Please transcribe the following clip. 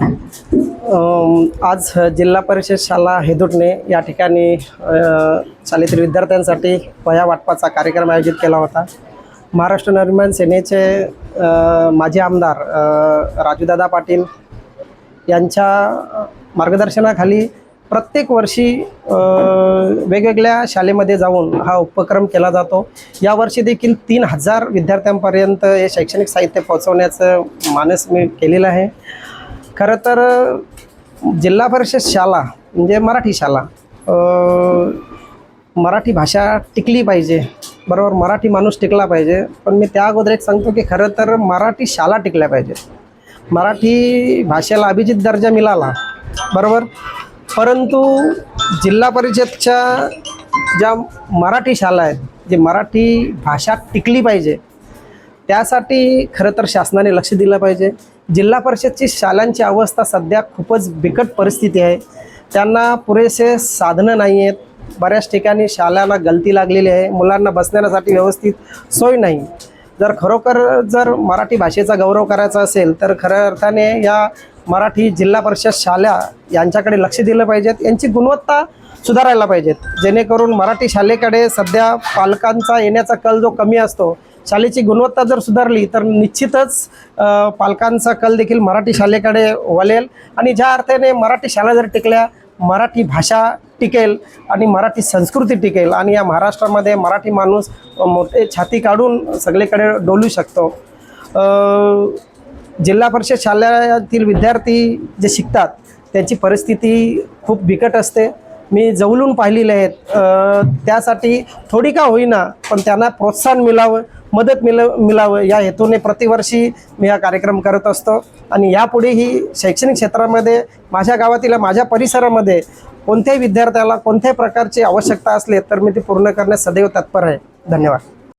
आज जिल्हा परिषद शाला हेदुटने या ठिकाणी शालेतील विद्यार्थ्यांसाठी वह्या वाटपाचा कार्यक्रम आयोजित केला होता. महाराष्ट्र नवनिर्माण सेनेचे माजी आमदार राजूदादा पाटील यांच्या मार्गदर्शनाखाली प्रत्येक वर्षी वेगवेगळ्या शाळेमध्ये जाऊन हा उपक्रम केला जातो. यावर्षी देखील तीन हजार विद्यार्थ्यांपर्यंत हे शैक्षणिक साहित्य पोहोचवण्याचं मानस मी केलेलं आहे. खरं तर जिल्हा परिषद शाळा म्हणजे मराठी शाळा मराठी भाषा टिकली पाहिजे. बरोबर मराठी माणूस टिकला पाहिजे. पण मी त्या अगोदर एक सांगतो की खरं तर मराठी शाळा टिकल्या पाहिजेत मराठी भाषेला अभिजित दर्जा मिळाला बरोबर? परंतु जिल्हा परिषदच्या ज्या मराठी शाळा आहेत जे मराठी भाषा टिकली पाहिजे त्यासाठी खरं तर शासनाने लक्ष दिलं पाहिजे. जिल्हा परिषदची शाळांची अवस्था सध्या खूपच बिकट परिस्थिती आहे. त्यांना पुरेसे साधनं नाही आहेत. बऱ्याच ठिकाणी शाळांना गलती लागलेली आहे. मुलांना बसण्यासाठी व्यवस्थित सोय नाही. जर खरोखर जर मराठी भाषेचा गौरव करायचा असेल तर खऱ्या अर्थाने या मराठी जिल्हा परिषद शाळा यांच्याकडे लक्ष दिलं पाहिजेत यांची गुणवत्ता सुधारायला पाहिजेत जेणेकरून मराठी शाळेकडे सध्या पालकांचा येण्याचा कल जो कमी असतो शाळेची गुणवत्ता जर सुधारली तर निश्चितच पालकांचा कल देखील मराठी शाळेकडे वळेल. आणि ज्या अर्थाने मराठी शाळा जर टिकल्या मराठी भाषा टिकेल आणि मराठी संस्कृती टिकेल आणि या महाराष्ट्रामध्ये मराठी माणूस मोठे छाती काढून सगळीकडे डोलू शकतो. जिल्हा परिषद शाळेतील विद्यार्थी जे शिकतात त्यांची परिस्थिती खूप बिकट असते. मी जवळून पाहिलेले आहेत. त्यासाठी थोडी का होईना पण त्यांना प्रोत्साहन मिळावं. मदत मिल मिळावं या हेतूने प्रतिवर्षी मी हा कार्यक्रम करत असतो. आणि यापुढेही शैक्षणिक क्षेत्रामध्ये माझ्या गावातील माझ्या परिसरामध्ये कोणत्याही विद्यार्थ्याला कोणत्याही प्रकारची आवश्यकता असली तर मी ती पूर्ण करण्यास सदैव तत्पर आहे. धन्यवाद.